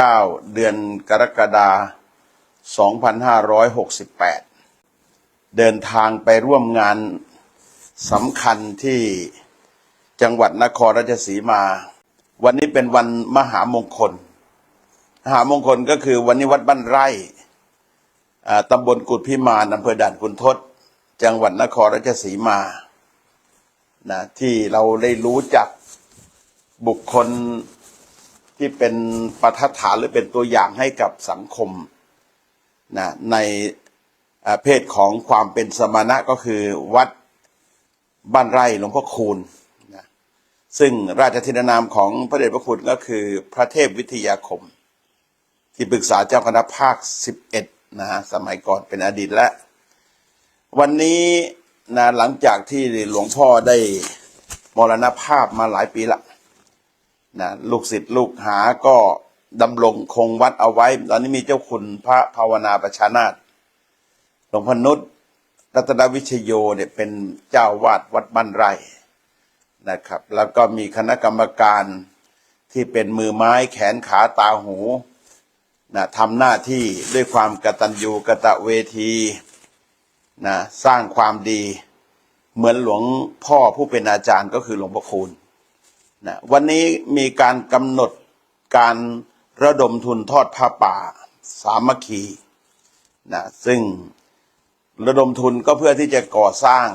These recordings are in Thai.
9 เดือนกรกฎาคม2568 เดินทางไปร่วมงานสำคัญที่จังหวัดนครราชสีมา วันนี้เป็นวันมหามงคล มหามงคลก็คือวันนี้วัดบ้านไร่อ่าตำบลกุดพิมานอำเภอด่านคุณทศ จังหวัดนครราชสีมานะที่เราได้รู้จักบุคคล ที่เป็นประทัดฐานหรือเป็นตัวอย่างให้กับสังคมนะในเพศของความเป็นสมณะก็คือวัดบ้านไร่หลวงพ่อคูณนะซึ่งราชธินานามของพระเดชพระคุณก็คือพระเทพวิทยาคม ที่ปรึกษาเจ้าคณะภาค 11นะฮะสมัยก่อนเป็นอดีตแล้ววันนี้นะหลังจากที่หลวงพ่อได้มรณภาพมาหลายปีละ นะลูกศิษย์ลูกหาก็ดำรงคงวัดเอาไว้ ตอนนี้มีเจ้าคุณพระภาวนาประชานาถหลวงพนุษย์รัตนวิชโยเนี่ยเป็นเจ้าวาดวัดบ้านไร่นะครับ แล้วก็มีคณะกรรมการที่เป็นมือไม้แขนขาตาหูนะทำหน้าที่ด้วยความกตัญญูกตเวทีนะสร้างความดี เหมือนหลวงพ่อผู้เป็นอาจารย์ก็คือหลวงพ่อคูณ นะวันนี้มีการกำหนดการระดมทุนทอดผ้าป่า สามัคคีนะซึ่งระดมทุนก็เพื่อที่จะก่อสร้าง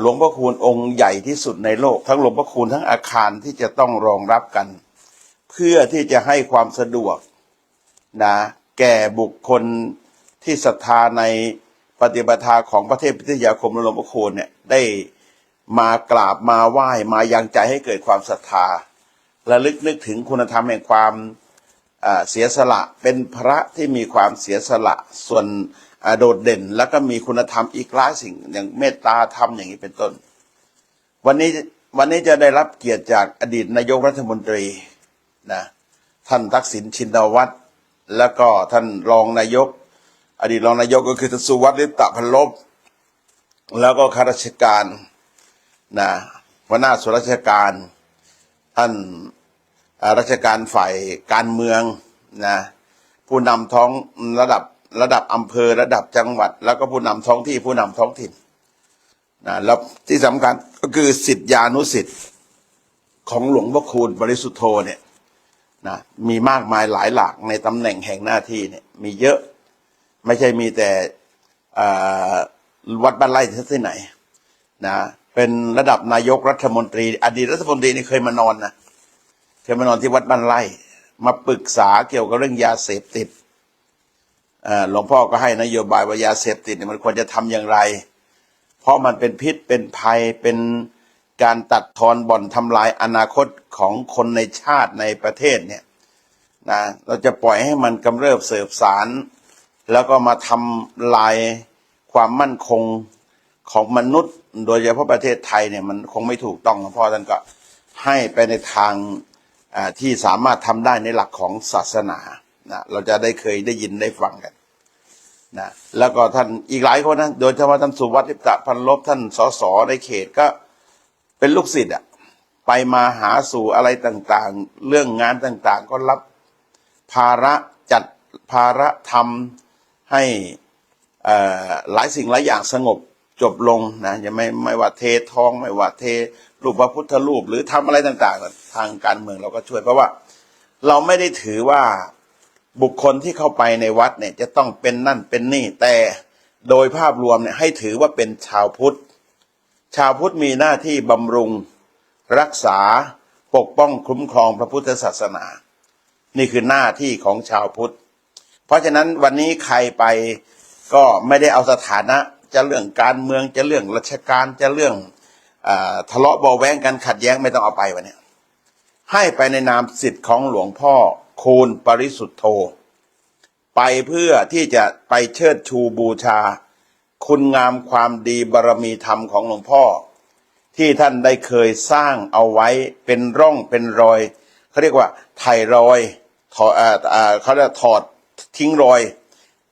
หลวงพ่อคูณองค์ใหญ่ที่สุดในโลก ทั้งหลวงพ่อคูณทั้งอาคารที่จะต้องรองรับกัน เพื่อที่จะให้ความสะดวกนะแก่บุคคลที่ศรัทธาในปฏิปทาของพระเทพวิทยาคมหลวงพ่อคูณเนี่ยได้ มากราบมาไหว้มายังใจให้เกิดความศรัทธาระลึกนึกถึงคุณธรรมแห่งความเสียสละเป็นพระที่มีความเสียสละส่วนโดดเด่น แล้วก็มีคุณธรรมอีกหลายสิ่งอย่างเมตตาธรรมอย่างนี้เป็นต้น วันนี้วันนี้จะได้รับเกียรติจากอดีตนายกรัฐมนตรีนะท่านทักษิณชินวัตรแล้วก็ท่านรองนายก อดีตรองนายกก็คือท่านสุวัสดิ์ลิปตะพันลบแล้วก็ข้าราชการ นะหัวหน้าส่วนราชการ ท่านราชการฝ่ายการเมืองนะผู้นำท้องระดับระดับอำเภอระดับจังหวัด แล้วก็ผู้นำท้องที่ผู้นำท้องถิ่นนะแล้วที่สำคัญก็คือสิทธิานุสิทธิ์ของหลวงพ่อคูณบริสุทธโธเนี่ยนะมีมากมายหลายหลากในตำแหน่งแห่งหน้าที่เนี่ยมีเยอะไม่ใช่มีแต่วัดบ้านไร่ที่ไหนนะ เป็นระดับนายกรัฐมนตรี อดีตรัฐมนตรีนี่เคยมานอนนะเคยมานอนที่วัดบ้านไร่ มาปรึกษาเกี่ยวกับเรื่องยาเสพติดอ่าหลวงพ่อก็ให้นโยบายว่ายาเสพติดเนี่ยมันควรจะทำอย่างไร เพราะมันเป็นพิษเป็นภัยเป็นการตัดทอนบ่อนทำลายอนาคตของคนในชาติในประเทศเนี่ยนะเราจะปล่อยให้มันกำเริบเสบสาร แล้วก็มาทำลายความมั่นคง ของมนุษย์ โดยเฉพาะประเทศไทยเนี่ยมันคงไม่ถูกต้องหลวงพ่อท่านก็ให้ไปในทางที่สามารถทำได้ในหลักของศาสนานะเราจะได้เคยได้ยินได้ฟังกันนะแล้วก็ท่านอีกหลายคนนะโดยเฉพาะท่านสุวัสดิ์ลิปตะพันลบท่านสสในเขตก็เป็นลูกศิษย์อะไปมาหาสู่อะไรต่างๆ เรื่องงานต่างๆ ก็รับภาระจัดภาระทำให้อ่อหลายสิ่งหลายอย่างสงบ จบลงนะยังไม่ไม่ว่าเททองไม่ว่าเทรูปพระพุทธรูปหรือทำอะไรต่างๆ ทางการเมืองเราก็ช่วย เพราะว่าเราไม่ได้ถือว่าบุคคลที่เข้าไปในวัดเนี่ยจะต้องเป็นนั่นเป็นนี่ แต่โดยภาพรวมเนี่ยให้ถือว่าเป็นชาวพุทธ ชาวพุทธมีหน้าที่บำรุง รักษาปกป้องคุ้มครองพระพุทธศาสนา นี่คือหน้าที่ของชาวพุทธ เพราะฉะนั้นวันนี้ใครไปก็ไม่ได้เอาสถานะ จะเรื่องการเมืองจะเรื่องราชการจะเรื่องอทะเลาะเบาะแว้งกันขัดแย้งไม่ต้องเอาไปวันนี้ให้ไปในนามสิทธิ์ของหลวงพ่อคูณปริสุทธโธ ไปเพื่อที่จะไปเชิดชูบูชา คุณงามความดีบารมีธรรมของหลวงพ่อ ที่ท่านได้เคยสร้างเอาไว้เป็นร่องเป็นรอยเขาเรียกว่าไถ่รอยถอดเขาเรียกถอดทิ้งรอย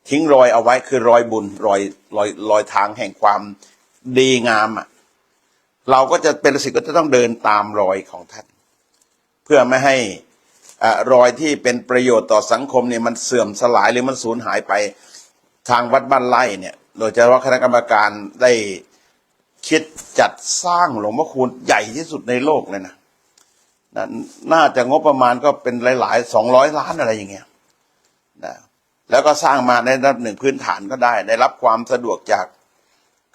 ทิ้งรอยเอาไว้คือรอยบุญรอยรอยรอยทางแห่งความดีงามอะเราก็จะเป็นสิทธิ์ก็จะต้องเดินตามรอยของท่าน เพื่อไม่ให้อารอยที่เป็นประโยชน์ต่อสังคมเนี่ยมันเสื่อมสลายหรือมันสูญหายไปทางวัดบ้านไร่เนี่ย โดยเฉพาะคณะกรรมการได้คิดจัดสร้างหลวงพ่อคูณใหญ่ที่สุดในโลกเลยนะนะน่าจะงบประมาณก็เป็นหลายๆสองร้อยล้านอะไรอย่างเงี้ยนะ แล้วก็สร้างมาในระดับหนึ่งพื้นฐานก็ได้ ได้รับความสะดวกจาก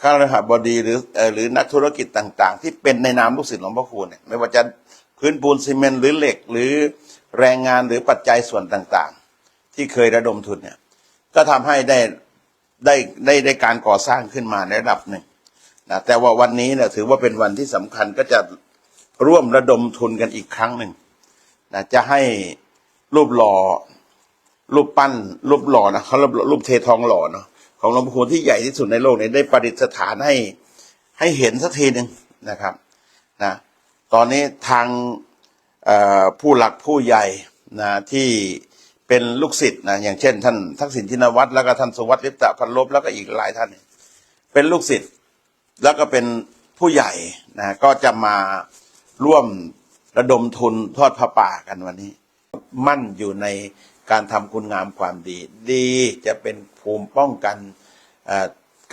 ข้าราชการบดีหรือหรือนักธุรกิจต่าง ๆ ที่เป็นในนามลูกศิษย์หลวงพ่อคูณเนี่ยไม่ว่าจะพื้นปูนซีเมนต์หรือเหล็กหรือแรงงานหรือปัจจัยส่วนต่างๆ ที่เคยระดมทุนเนี่ยก็ทำให้ได้ได้ได้ได้การก่อสร้างขึ้นมาในระดับหนึ่งนะแต่ว่าวันนี้เนี่ยถือว่าเป็นวันที่สำคัญก็จะร่วมระดมทุนกันอีกครั้งหนึ่งนะจะให้รูปหล่อ รูปปั้นรูปหล่อนะเขาเรียกรูปเททองหล่อเนาะของหลวงพ่อคูณที่ใหญ่ที่สุดในโลกเนี่ยได้ประดิษฐานให้ให้เห็นสักทีหนึ่งนะครับนะตอนนี้ทางผู้หลักผู้ใหญ่นะที่เป็นลูกศิษย์นะอย่างเช่น ท่านทักษิณชินวัตรแล้วก็ท่านสุวัสดิ์ลิปตะพันลบแล้วก็อีกหลายท่านเนี่ยเป็นลูกศิษย์แล้วก็เป็นผู้ใหญ่นะก็จะมาร่วมระดมทุนทอดพระป่ากันวันนี้ มั่นอยู่ใน การทำคุณงามความดี ดีจะเป็นภูมิป้องกัน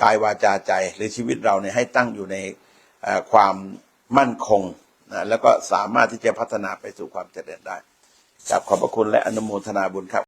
กายวาจาใจหรือชีวิตเราเนี่ยให้ตั้งอยู่ในความมั่นคงนะแล้วก็สามารถที่จะพัฒนาไปสู่ความเจริญได้กับขอบพระคุณและอนุโมทนาบุญครับ